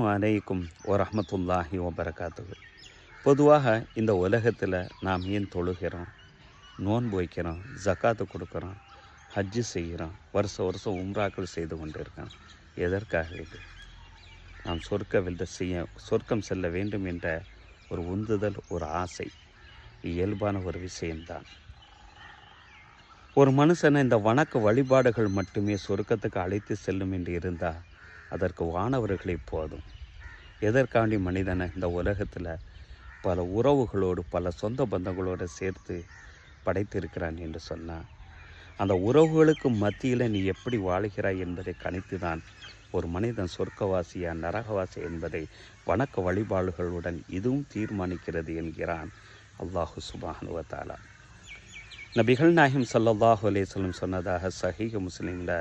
அலைக்கும் வரஹமத்துல்லாஹி வபரகாத்துகு பொதுவாக இந்த உலகத்தில் நாம் ஏன் தொழுகிறோம்? நோன்பு வைக்கிறோம் ஜக்காத்து கொடுக்குறோம் ஹஜ்ஜு செய்கிறோம் வருஷ வருஷம் உம்ராக்கள் செய்து கொண்டிருக்கோம். எதற்காக இது? நாம் சொர்க்க வெல்ல செய்ய சொர்க்கம் செல்ல வேண்டும் என்ற ஒரு உந்துதல் ஒரு ஆசை இயல்பான ஒரு விஷயம்தான். ஒரு மனுஷனை இந்த வணக்க வழிபாடுகள் மட்டுமே சொர்க்கத்துக்கு அழைத்து செல்லும் என்று இருந்தால் அதற்கு வானவர்களே போதும். எதற்காண்டி மனிதனை இந்த உலகத்தில் பல உறவுகளோடு பல சொந்த பந்தங்களோடு சேர்த்து படைத்திருக்கிறான் என்று சொன்னான் அந்த உறவுகளுக்கு மத்தியில் நீ எப்படி வாழுகிறாய் என்பதை கணித்து தான் ஒரு மனிதன் சொர்க்கவாசியா நரகவாசி என்பதை வணக்க வழிபாடுகளுடன் இதுவும் தீர்மானிக்கிறது என்கிறான் அல்லாஹு சுபானுவத்தாலா நபிகள் நாயகம் ஸல்லல்லாஹு அலேஸ்லம் சொன்னதாக சஹீக முஸ்லீமில்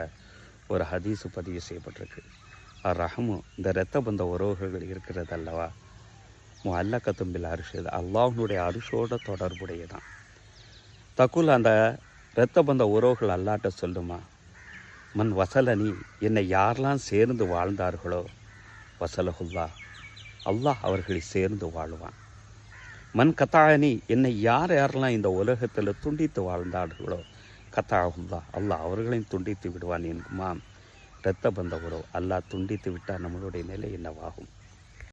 ஒரு ஹதீஸு பதிவு செய்யப்பட்டிருக்கு. ரஹமு இந்த இரத்த பந்த உறவுகள் இருக்கிறது அல்லவா மு அல்ல கத்தும்பில் அரிசு அல்லாஹனுடைய அரிசோட தொடர்புடையதான். தக்குல் அந்த இரத்த பந்த உறவுகள் அல்லாட்ட சொல்லுமா? மண் வசலனி என்னை யாரெல்லாம் சேர்ந்து வாழ்ந்தார்களோ? வசலகுல்லா அல்லாஹ் அவர்களை சேர்ந்து வாழ்வான். மண் கத்தாயனி என்னை யார் யாரெல்லாம் இந்த உலகத்தில் துண்டித்து வாழ்ந்தார்களோ? கத்தாகுல்லா அல்லாஹ் அவர்களையும் துண்டித்து விடுவான் என்குமாம். இரத்த பந்த உறவு அல்லாஹ் துண்டித்து விட்டால் நம்மளுடைய நிலை என்னவாகும்?